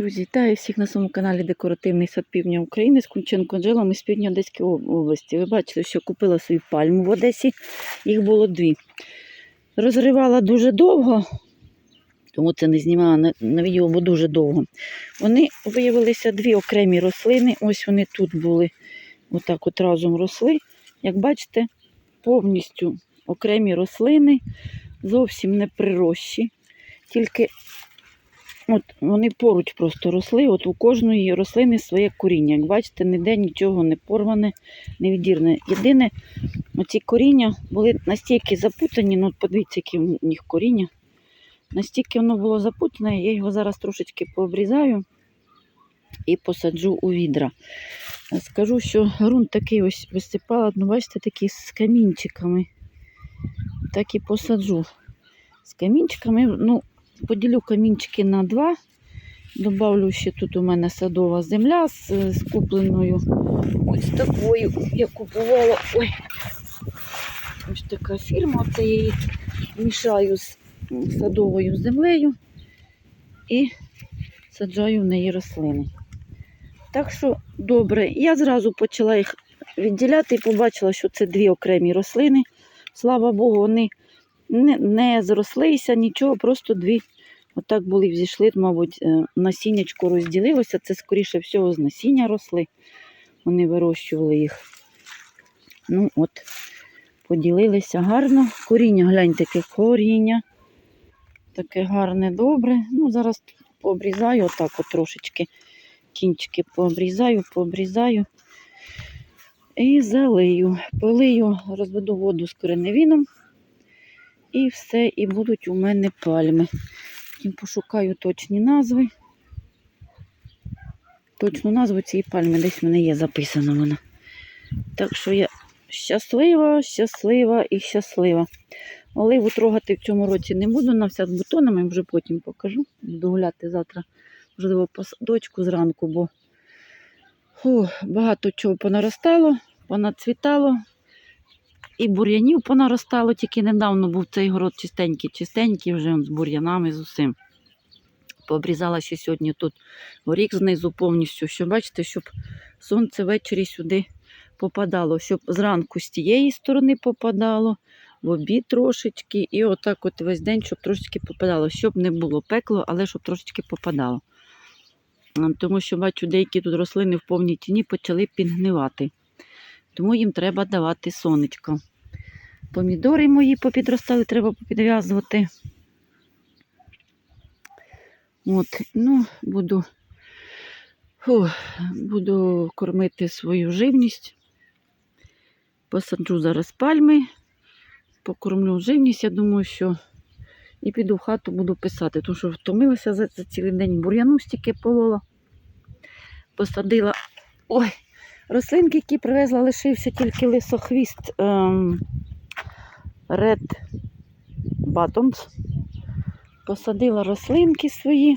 Друзі, вітаю всіх на своєму каналі Декоративний сад Півдня України з Кунченко Анжелом із Півдня Одеської області. Ви бачите, що купила свою пальму в Одесі, їх було дві. Розривала дуже довго, тому це не знімала на, на відео, бо дуже довго. Вони виявилися дві окремі рослини. Ось вони тут були, отак от разом росли. Як бачите, повністю окремі рослини, зовсім не прирощі. Тільки От вони поруч просто росли. От у кожної рослини своє коріння. Як бачите, ніде нічого не порване, не відірне. Єдине, оці коріння були настільки запутані, ну подивіться, які в них коріння. Настільки воно було запутане, я його зараз трошечки пообрізаю і посаджу у відра. Скажу, що ґрунт такий ось висипала, ну бачите, такий з камінчиками. Так і посаджу. З камінчиками, ну, поділю камінчики на два. Добавлю ще тут у мене садова земля з, з купленою ось такою, я купувала. Ой, ось така фірма. Оце я її мішаю з садовою землею і саджаю в неї рослини. Так що добре, я зразу почала їх відділяти і побачила, що це дві окремі рослини. Слава Богу, вони не, не зрослися, нічого, просто дві отак були взійшли, мабуть, е, насіннячко розділилося. Це, скоріше всього, з насіння росли. Вони вирощували їх. Ну, от, поділилися гарно. Коріння, гляньте, таке коріння. Таке гарне, добре. Ну, зараз пообрізаю отак от трошечки. Кінчики пообрізаю, пообрізаю. І залию. Полию, розведу воду з кореневіном. І все, і будуть у мене пальми. Потім пошукаю точні назви. Точну назву цієї пальми десь в мене є записана вона. Так що я щаслива, щаслива і щаслива. Оливу трогати в цьому році не буду, на вся з бутонами, вже потім покажу. Буду гуляти завтра, можливо, по садочку зранку, бо фу, багато чого понаростало, понацвітало. І бур'янів понаростало, тільки недавно був цей город чистенький, чистенький вже з бур'янами, з усім. Пообрізала ще сьогодні тут горіх знизу повністю, щоб бачите, щоб сонце ввечері сюди попадало, щоб зранку з тієї сторони попадало, в обід трошечки, і отак от весь день, щоб трошечки попадало, щоб не було пекло, але щоб трошечки попадало. Тому що бачу, деякі тут рослини в повній тіні почали підгнивати. Тому їм треба давати сонечко. Помідори мої попідростали, треба попідв'язувати. От, ну, буду, фу, буду кормити свою живність. Посаджу зараз пальми, покормлю живність, я думаю, що і піду в хату буду писати, тому що втомилася за, за цілий день бур'яну стільки полола. Посадила. Ой, рослинки, які привезла, лишився тільки лисохвіст ем, Red Buttons. Посадила рослинки свої.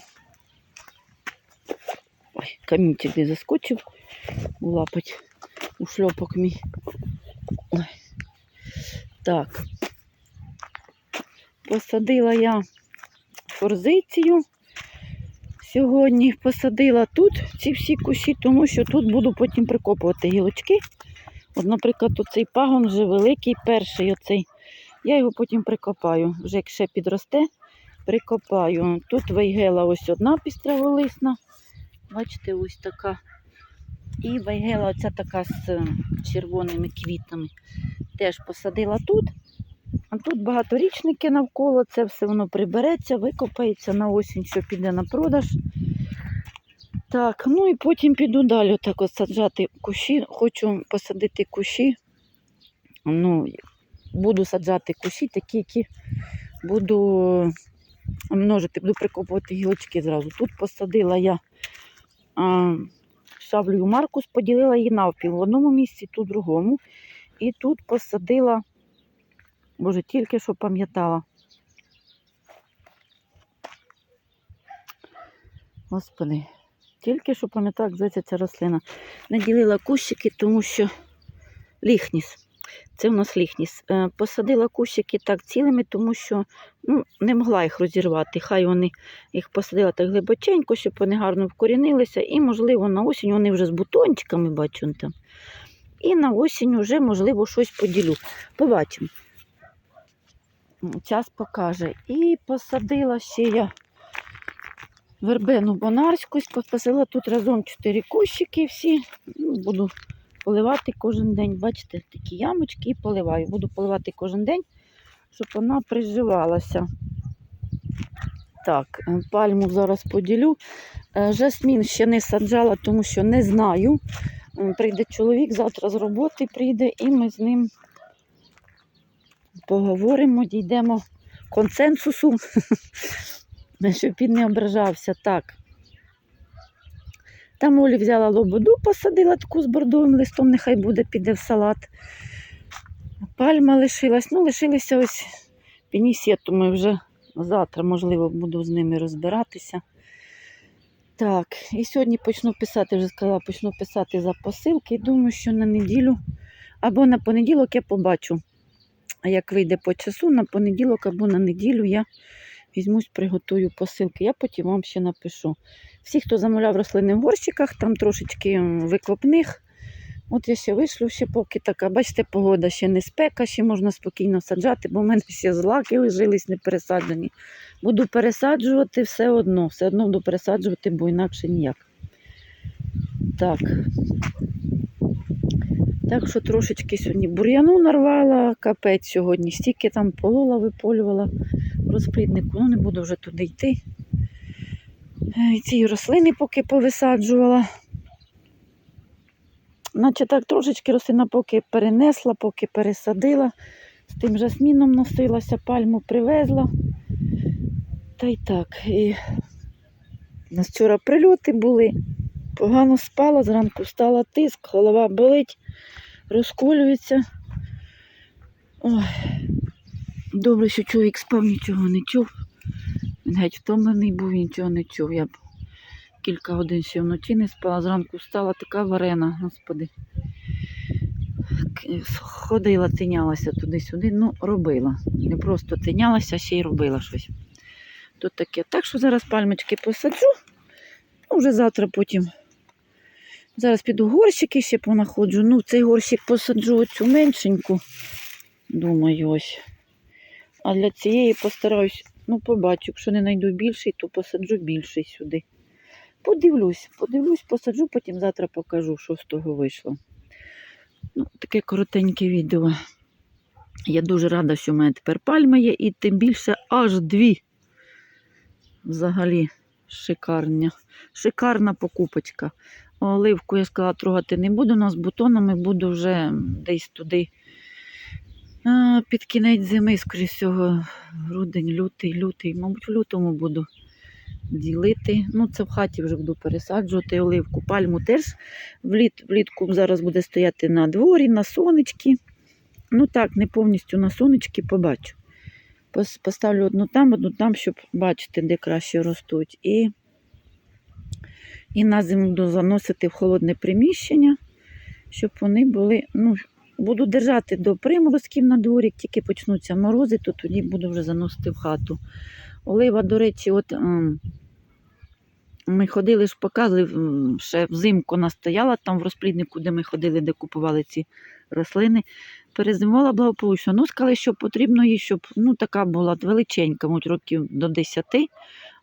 Ой, камінчик не заскочив, лапать у шльопок мій. Ой. Так. Посадила я форзицію. Сьогодні посадила тут ці всі кущі, тому що тут буду потім прикопувати гілочки. От, наприклад, оцей пагон вже великий, перший оцей. Я його потім прикопаю. Вже як ще підросте, прикопаю. Тут вейгела ось одна пістраволисна. Бачите, ось така. І вейгела оця така з е, червоними квітами. Теж посадила тут. А тут багаторічники навколо, це все воно прибереться, викопається на осінь, що піде на продаж. Так, ну і потім піду далі отак от саджати кущі. Хочу посадити кущі. Ну, буду саджати кущі, такі, які буду множити, буду прикопувати гілочки зразу. Тут посадила я а, шаблю Маркус, поділила її навпіл в одному місці, тут в другому. І тут посадила, боже, тільки що пам'ятала. Господи, тільки що пам'ятала, як зветься ця рослина. Не ділила кущики, тому що ліхніс. Це у нас ліхніс. Е, Посадила кущики так цілими, тому що Ну, не могла їх розірвати. Хай вони їх посадила так глибоченько, щоб вони гарно вкорінилися. І, можливо, на осінь вони вже з бутончиками, бачу там. І на осінь вже, можливо, щось поділю. Побачимо. Час покаже. І посадила ще я вербену бонарську, посадила тут разом чотири кущики всі. Ну, Буду поливати кожен день. Бачите, такі ямочки і поливаю. Буду поливати кожен день, щоб вона приживалася. Так, е, пальму зараз поділю. Е, Жасмін ще не саджала, тому що не знаю. Прийде чоловік, завтра з роботи прийде, і ми з ним поговоримо, дійдемо консенсусу, щоб він не ображався. Так. Там Олі взяла лободу, посадила таку з бордовим листом, нехай буде, піде в салат. Пальма лишилась. Ну, лишилися ось пінісету. Ми вже завтра, можливо, буду з ними розбиратися. Так, і сьогодні почну писати, вже сказала, почну писати за посилки. І думаю, що на неділю або на понеділок я побачу, як вийде по часу, на понеділок або на неділю я візьмусь, приготую посилки. Я потім вам ще напишу. Всі, хто замовляв рослини в горщиках, там трошечки викопних. От я ще вийшлю, ще поки така, бачите, погода ще не спека, ще можна спокійно саджати, бо в мене ще злаки лежились не пересаджені. Буду пересаджувати все одно, все одно буду пересаджувати, бо інакше ніяк. Так. Так що трошечки сьогодні бур'яну нарвала, капець сьогодні, стільки там полола, виполювала розпліднику, ну не буду вже туди йти. Е, І ці рослини поки повисаджувала. Наче так трошечки рослина поки перенесла, поки пересадила. З тим жасміном носилася, пальму привезла. Та й так. І у нас вчора прильоти були. Погано спала, зранку встала тиск, голова болить, розколюється. Ой. Добре, що чоловік спав, нічого не чув. Він геть втомлений був, нічого не чув. Я б кілька годин ще вночі не спала, зранку встала така варена, господи. Ходила, тинялася туди-сюди, ну, робила. Не просто тинялася, ще й робила щось. Тут таке. Так що зараз пальмочки посаджу, ну, вже завтра потім. Зараз піду горщики ще понаходжу. Ну, цей горщик посаджу оцю меншеньку. Думаю, ось. А для цієї постараюсь, ну, побачу, якщо не знайду більший, то посаджу більший сюди. Подивлюсь, подивлюсь, посаджу, потім завтра покажу, що з того вийшло. Ну, таке коротеньке відео. Я дуже рада, що в мене тепер пальма є, і тим більше аж дві. Взагалі шикарня. Шикарна покупочка. Оливку, я сказала, трогати не буду. У нас бутонами буду вже десь туди. Під кінець зими, скоріш всього, грудень, лютий, лютий, мабуть, в лютому буду ділити. Ну, це в хаті вже буду пересаджувати оливку. Пальму теж вліт, влітку зараз буде стояти на дворі, на сонечки. Ну так, не повністю на сонечки побачу. Поставлю одну там, одну там, щоб бачити, де краще ростуть. І, і на зиму буду заносити в холодне приміщення, щоб вони були. ну, Буду держати до приморозків на дворі, тільки почнуться морози, то тоді буду вже заносити в хату. Олива, до речі, от ем, ми ходили ж показували, ще взимку вона стояла там в розпліднику, де ми ходили, де купували ці рослини. Перезимувала благополучно. Ну, сказали, що потрібно їй, щоб ну, така була величенька, мабуть, років до 10,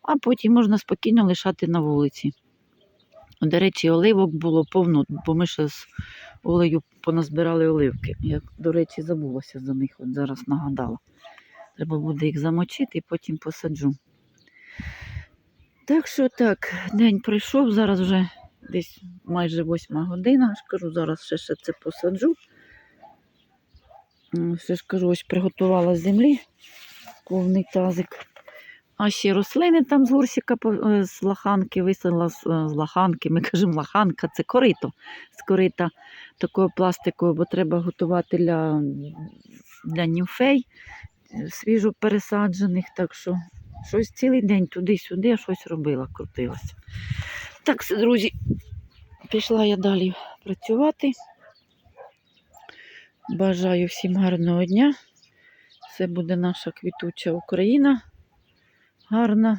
а потім можна спокійно лишати на вулиці. До речі, оливок було повно, бо ми ще з Олею поназбирали оливки. Я, до речі, забулася за них, от зараз нагадала. Треба буде їх замочити і потім посаджу. Так що так, день пройшов, зараз вже десь майже восьма година. Ж зараз ще, ще це посаджу. Ще ж кажу, ось приготувала землі повний тазик. А ще рослини там з горщика е, з лаханки висадила з, е, з лаханки. Ми кажемо, лаханка це корито з корита такого пластикового, бо треба готувати для, для німфей е, свіжо пересаджених. Так що щось цілий день туди-сюди, я щось робила, крутилася. Так, друзі, пішла я далі працювати. Бажаю всім гарного дня. Це буде наша квітуча Україна. Гарна.